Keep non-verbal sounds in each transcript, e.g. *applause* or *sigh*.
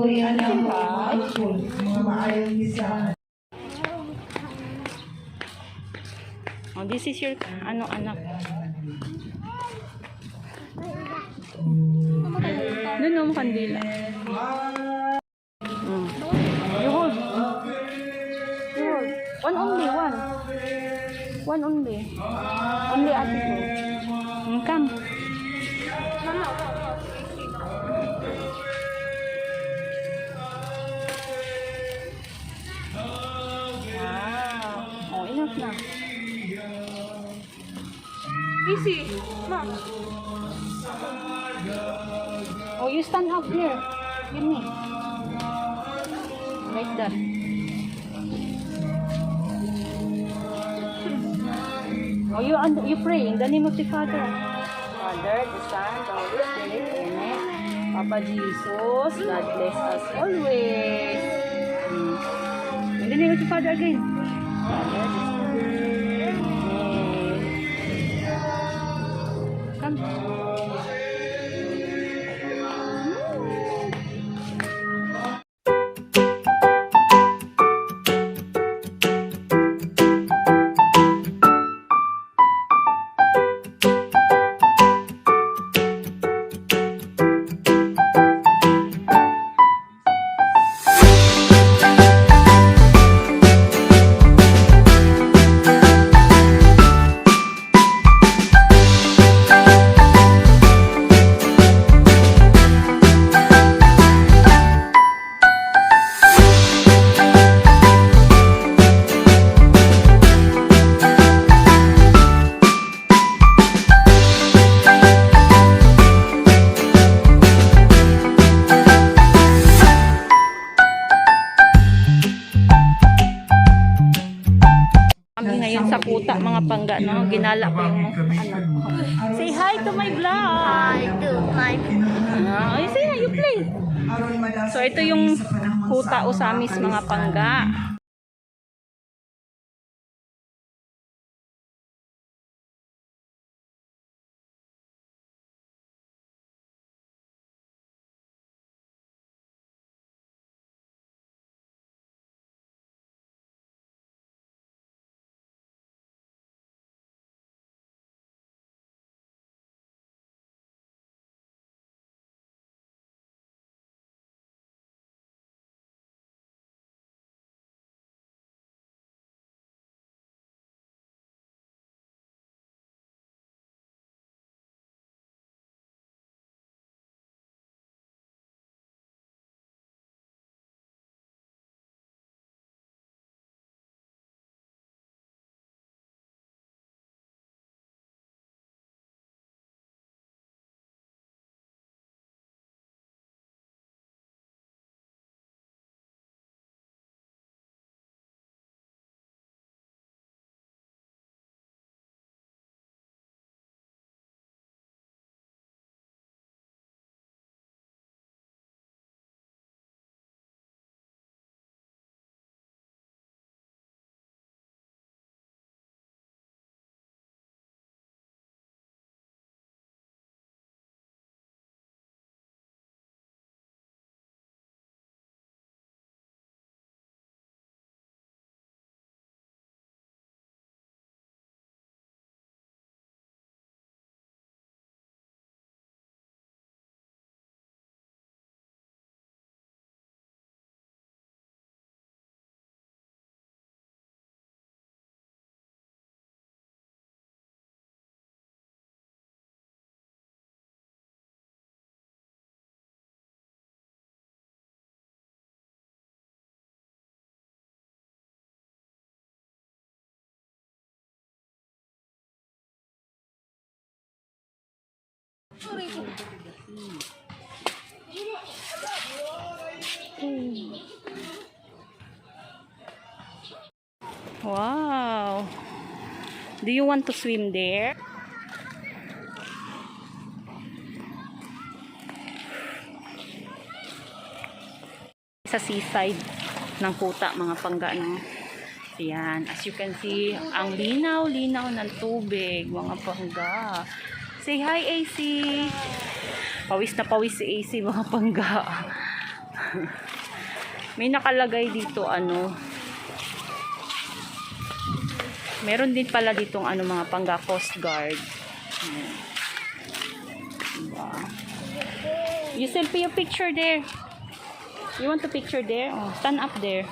Korean ang mga mga maayong isa. Oh, this is your ano anak. Doon no, kandila. Mm. You hold. You hold. One only, one. One only. Only attitude. Mm, come. Wow. Easy. Oh, you stand up here. Give me. Like that. Oh, you and you pray in the name of the Father. Father, the Son, the Holy Spirit. Amen. Papa Jesus, God bless us always. Hmm. In the name of the Father again. Father, Amen. Pangga, no? Ginala ko yung anak ko. *laughs* Say hi to my vlog! Hi to my vlog! Ay, say hi, you play! So, ito yung puta usamis, mga pangga. Wow! Do you want to swim there? Sa seaside ng kuta, mga pangga, no? Ayan. As you can see, ang linaw-linaw ng tubig, mga pangga. Say hi, AC! Pawis na pawis si AC, mga pangga. May nakalagay dito ano. Meron din pala ditong ano mga pangga Coast Guard. Diba? You selfie your picture there. You want to picture there? Oh, stand up there.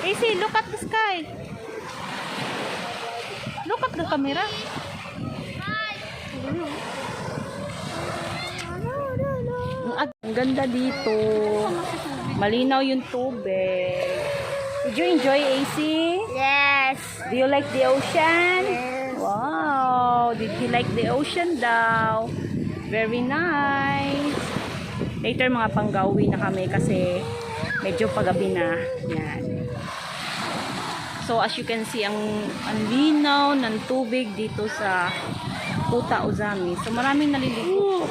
Daisy, look at the sky. Look at the camera. Ang ganda dito. Malinaw yung tubig. Did you enjoy AC? Yes. Do you like the ocean? Yes. Wow! Did you like the ocean daw? Very nice. Later mga panggawi na kami kasi medyo pagabi na. Yan. So as you can see, ang, ang linaw ng tubig dito sa Kuta Uzami. So maraming naliligo.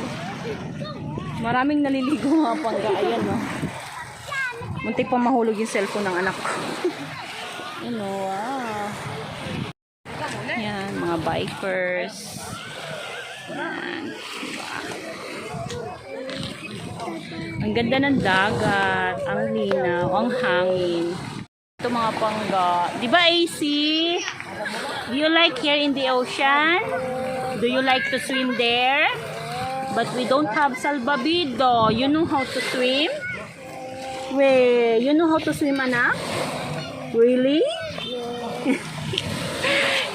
Maraming naliligo mga pangga. Ayan no. Muntik pa mahulog yung cellphone ng anak ko. *laughs* Ano, wow. Yan, mga bikers. Yan. Diba? Ang ganda ng dagat, ang linaw, ang hangin. Ito mga pangga. Di ba AC? Do you like here in the ocean? Do you like to swim there? But we don't have salvavido. You know how to swim? Wait, you know how to swim, anak? Really? *laughs*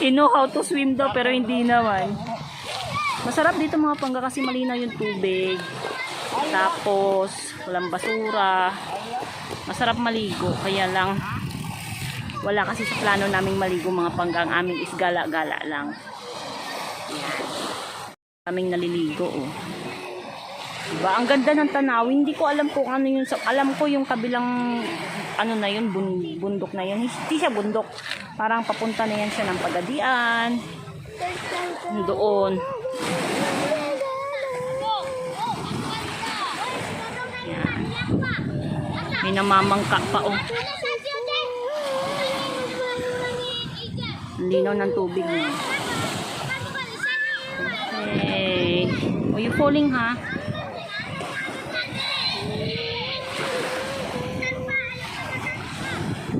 You know how to swim daw pero hindi naman. Masarap dito mga pangga kasi malinaw yung tubig. Tapos, walang basura. Masarap maligo. Kaya lang, wala kasi sa plano naming maligo mga pangga. Ang aming is gala-gala lang. Yan. Aming naliligo oh. Diba? Ang ganda ng tanawin. Hindi ko alam kung ano yun. sa- Alam ko yung kabilang ano na yun, bun- bundok na yun. Hindi siya bundok. Parang papunta na yan siya ng pagadian. Doon. Yan. May namamangka pa oh. Ang linaw ng tubig mo. Okay. Are you falling, ha?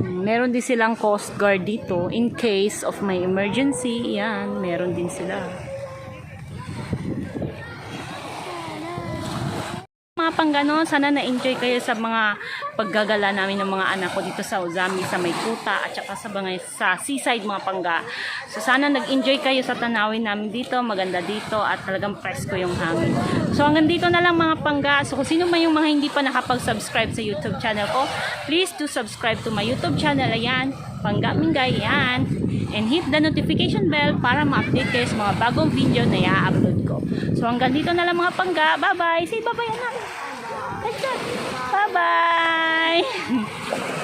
Meron din silang coast guard dito in case of may emergency. Yan, meron din sila. Mga panggano, sana na-enjoy kayo sa mga paggagala namin ng mga anak ko dito sa Ozami, sa Maykuta, at saka sa, mga, sa seaside mga pangga. So sana nag-enjoy kayo sa tanawin namin dito, maganda dito, at talagang presko yung hangin. So hanggang dito na lang mga pangga. So kung sino man yung mga hindi pa nakapag-subscribe sa YouTube channel ko, please do subscribe to my YouTube channel. Ayan, Pangga Mingay, yan and hit the notification bell para ma-update kayo sa mga bagong video na i-upload ko. So hanggang dito na lang mga pangga. Bye-bye. Say bye-bye anak. Bye-bye. *laughs*